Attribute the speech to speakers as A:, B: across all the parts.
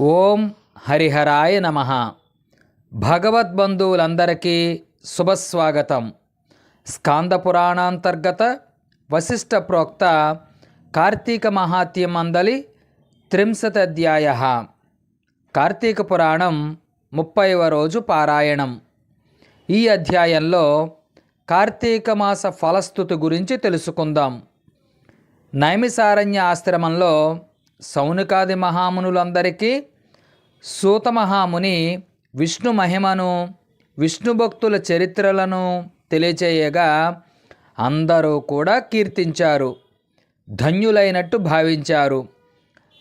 A: ఓం హరిహరాయ నమ. భగవద్బంధువులందరికీ శుభస్వాగతం. స్కాంద పురాణాంతర్గత వశిష్ట ప్రోక్త కార్తీక మహాత్యం మందలి త్రింశతధ్యాయ కార్తీక పురాణం ముప్పైవ రోజు పారాయణం. ఈ అధ్యాయంలో కార్తీక మాస ఫలస్థుతి గురించి తెలుసుకుందాం. నైమిసారణ్య ఆశ్రమంలో సౌనికాది మహామునులందరికీ సూత మహాముని విష్ణు మహిమను విష్ణు భక్తుల చరిత్రలను తెలియచేయగా అందరూ కూడా కీర్తించారు ధన్యులైనట్టు భావించారు.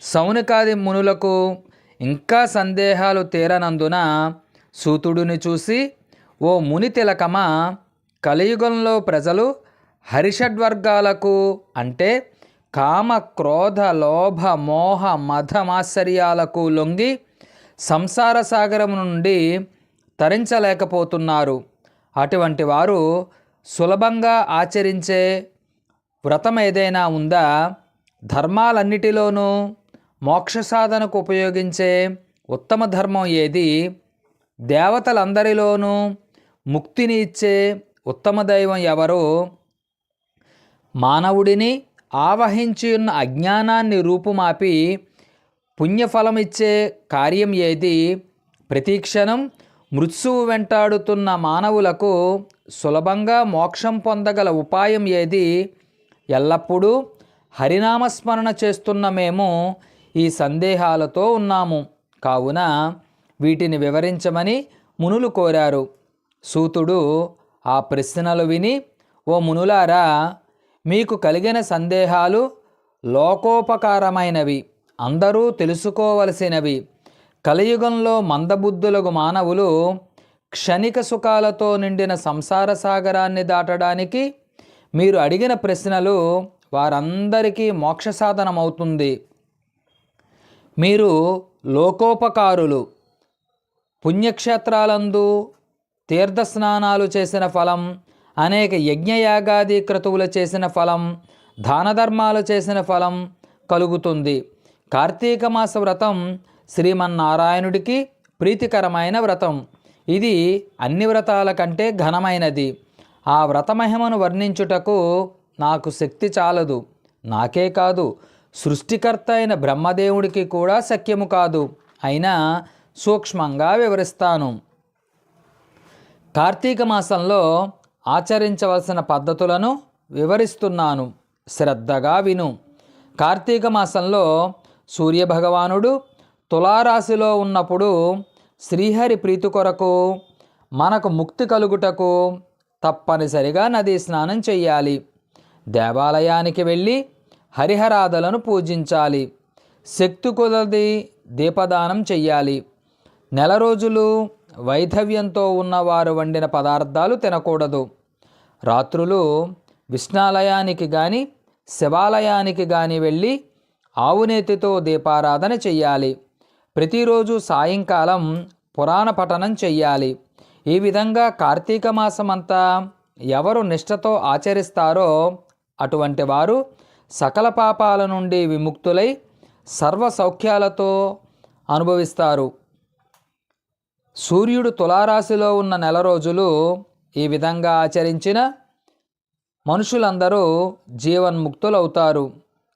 A: సౌనికాది మునులకు ఇంకా సందేహాలు తీరనందున సూతుడిని చూసి ఓ ముని తిలకమా కలియుగంలో ప్రజలు హరిషడ్వర్గాలకు అంటే కామ క్రోధ లోభ మోహ మధమాశ్చర్యాలకు లొంగి సంసార సాగరం నుండి తరించలేకపోతున్నారు. అటువంటి వారు సులభంగా ఆచరించే వ్రతం ఏదైనా ఉందా? ధర్మాలన్నిటిలోనూ మోక్ష సాధనకు ఉపయోగించే ఉత్తమ ధర్మం ఏది? దేవతలందరిలోనూ ముక్తిని ఇచ్చే ఉత్తమ దైవం ఎవరు? మానవుడిని ఆవహించి ఉన్న అజ్ఞానాన్ని రూపుమాపి పుణ్యఫలమిచ్చే కార్యం ఏది? ప్రతీక్షణం మృత్సువు వెంటాడుతున్న మానవులకు సులభంగా మోక్షం పొందగల ఉపాయం ఏది? ఎల్లప్పుడూ హరినామస్మరణ చేస్తున్న మేము ఈ సందేహాలతో ఉన్నాము. కావున వీటిని వివరించమని మునులు కోరారు. సూతుడు ఆ ప్రశ్నలు విని ఓ మునులారా మీకు కలిగిన సందేహాలు లోకోపకారమైనవి అందరూ తెలుసుకోవలసినవి. కలియుగంలో మందబుద్ధులకు మానవులు క్షణిక సుఖాలతో నిండిన సంసార సాగరాన్ని దాటడానికి మీరు అడిగిన ప్రశ్నలు వారందరికీ మోక్ష సాధనమవుతుంది మీరు లోకోపకారులు పుణ్యక్షేత్రాలందు తీర్థస్నానాలు చేసిన ఫలం అనేక యజ్ఞయాగాది క్రతువులు చేసిన ఫలం దానధర్మాలు చేసిన ఫలం కలుగుతుంది. కార్తీక మాస వ్రతం శ్రీమన్నారాయణుడికి ప్రీతికరమైన వ్రతం. ఇది అన్ని వ్రతాల కంటే ఘనమైనది. ఆ వ్రతమహిమను వర్ణించుటకు నాకు శక్తి చాలదు. నాకే కాదు సృష్టికర్త అయిన బ్రహ్మదేవుడికి కూడా శక్యము కాదు. అయినా సూక్ష్మంగా వివరిస్తాను. కార్తీక మాసంలో ఆచరించవలసిన పద్ధతులను వివరిస్తున్నాను. శ్రద్ధగా విను. కార్తీక మాసంలో సూర్యభగవానుడు తులారాశిలో ఉన్నప్పుడు శ్రీహరి ప్రీతి కొరకు మనకు ముక్తి కలుగుటకు తప్పనిసరిగా నదీ స్నానం చెయ్యాలి. దేవాలయానికి వెళ్ళి హరిహరాధలను పూజించాలి. శక్తి కొలది దీపదానం చెయ్యాలి. నెల రోజులు వైధవ్యంతో ఉన్నవారు వండిన పదార్థాలు తినకూడదు. రాత్రులు విష్ణాలయానికి కానీ శివాలయానికి కానీ వెళ్ళి ఆవునేతితో దీపారాధన చెయ్యాలి. ప్రతిరోజు సాయంకాలం పురాణ పఠనం చెయ్యాలి. ఈ విధంగా కార్తీక మాసమంతా ఎవరు నిష్ఠతో ఆచరిస్తారో అటువంటి వారు సకల పాపాల నుండి విముక్తులై సర్వ సౌఖ్యాలతో అనుభవిస్తారు. సూర్యుడు తులారాశిలో ఉన్న నెల రోజులు ఈ విధంగా ఆచరించిన మనుషులందరూ జీవన్ముక్తులవుతారు.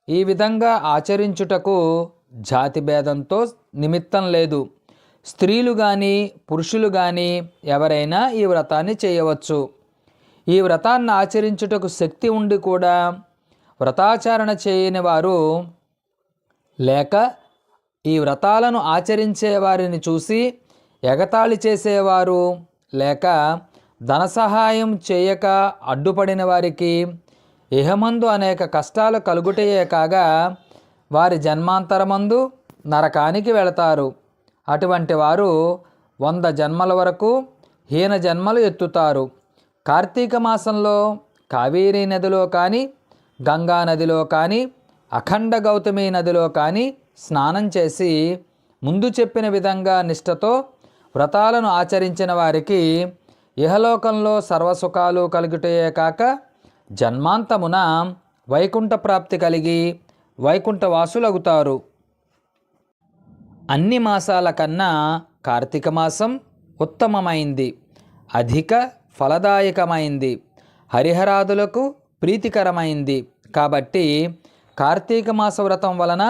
A: ఈ విధంగా ఆచరించుటకు జాతి భేదంతో నిమిత్తం లేదు. స్త్రీలు కానీ పురుషులు కానీ ఎవరైనా ఈ వ్రతాన్ని చేయవచ్చు. ఈ వ్రతాన్ని ఆచరించుటకు శక్తి ఉండి కూడా వ్రతాచరణ చేయని వారు లేక ఈ వ్రతాలను ఆచరించే వారిని చూసి ఎగతాళి చేసేవారు లేక ధన సహాయం చేయక అడ్డుపడిన వారికి ఇహమందు అనేక కష్టాలు కలుగుటయే కాగా వారి జన్మాంతరమందు నరకానికి వెళతారు. అటువంటి వారు వంద జన్మల వరకు హీన జన్మలు ఎత్తుతారు. కార్తీక మాసంలో కావేరీ నదిలో కానీ గంగా నదిలో కానీ అఖండ గౌతమి నదిలో కానీ స్నానం చేసి ముందు చెప్పిన విధంగా నిష్ఠతో వ్రతాలను ఆచరించిన వారికి ఇహలోకంలో సర్వసుఖాలు కలుగుటయే కాక జన్మాంతమున వైకుంఠ ప్రాప్తి కలిగి వైకుంఠవాసులగుతారు. అన్ని మాసాల కన్నా కార్తీక మాసం ఉత్తమమైంది. అధిక ఫలదాయకమైంది. హరిహరాదులకు ప్రీతికరమైంది. కాబట్టి కార్తీక మాస వ్రతం వలన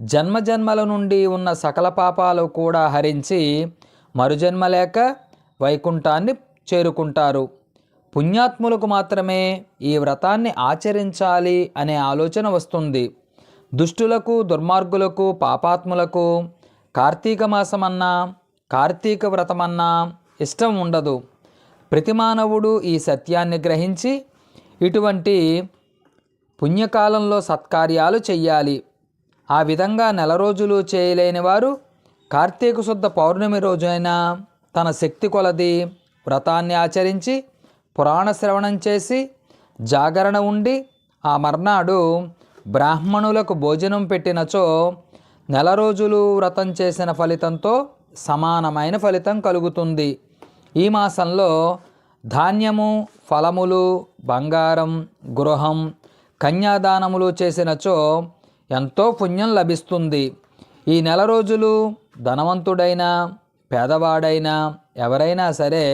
A: జన్మజన్మల నుండి ఉన్న సకల పాపాలు కూడా హరించి మరుజన్మ లేక వైకుంఠాన్ని చేరుకుంటారు. పుణ్యాత్ములకు మాత్రమే ఈ వ్రతాన్ని ఆచరించాలి అనే ఆలోచన వస్తుంది. దుష్టులకు దుర్మార్గులకు పాపాత్ములకు కార్తీక మాసమన్నా కార్తీక వ్రతమన్నా ఇష్టం ఉండదు. ప్రతి మానవుడు ఈ సత్యాన్ని గ్రహించి ఇటువంటి పుణ్యకాలంలో సత్కార్యాలు చెయ్యాలి. ఆ విధంగా నెల రోజులు చేయలేని వారు కార్తీక శుద్ధ పౌర్ణమి రోజైనా తన శక్తి కొలది వ్రతాన్ని ఆచరించి పురాణ శ్రవణం చేసి జాగరణ ఉండి ఆ మర్నాడు బ్రాహ్మణులకు భోజనం పెట్టినచో నెల రోజులు వ్రతం చేసిన ఫలితంతో సమానమైన ఫలితం కలుగుతుంది. ఈ మాసంలో ధాన్యము ఫలములు బంగారం గృహం కన్యాదానములు చేసినచో ఎంతో పుణ్యం లభిస్తుంది. ఈ నెల రోజులు ధనవంతుడైనా పేదవాడైనా ఎవరైనా సరే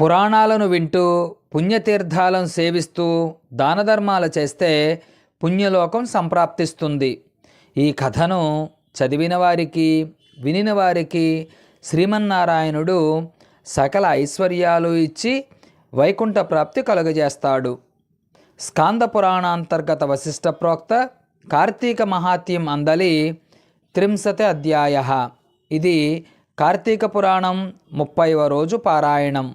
A: పురాణాలను వింటూ పుణ్యతీర్థాలను సేవిస్తూ దానధర్మాలు చేస్తే పుణ్యలోకం సంప్రాప్తిస్తుంది. ఈ కథను చదివిన వారికి వినిన వారికి శ్రీమన్నారాయణుడు సకల ఐశ్వర్యాలు ఇచ్చి వైకుంఠ ప్రాప్తి కలుగజేస్తాడు. స్కాంద పురాణాంతర్గత వశిష్ట ప్రోక్త కార్తీక మహాత్యం అందలి త్రింశతి అధ్యాయ. ఇది కార్తీక పురాణం ముప్పైవ రోజు పారాయణం.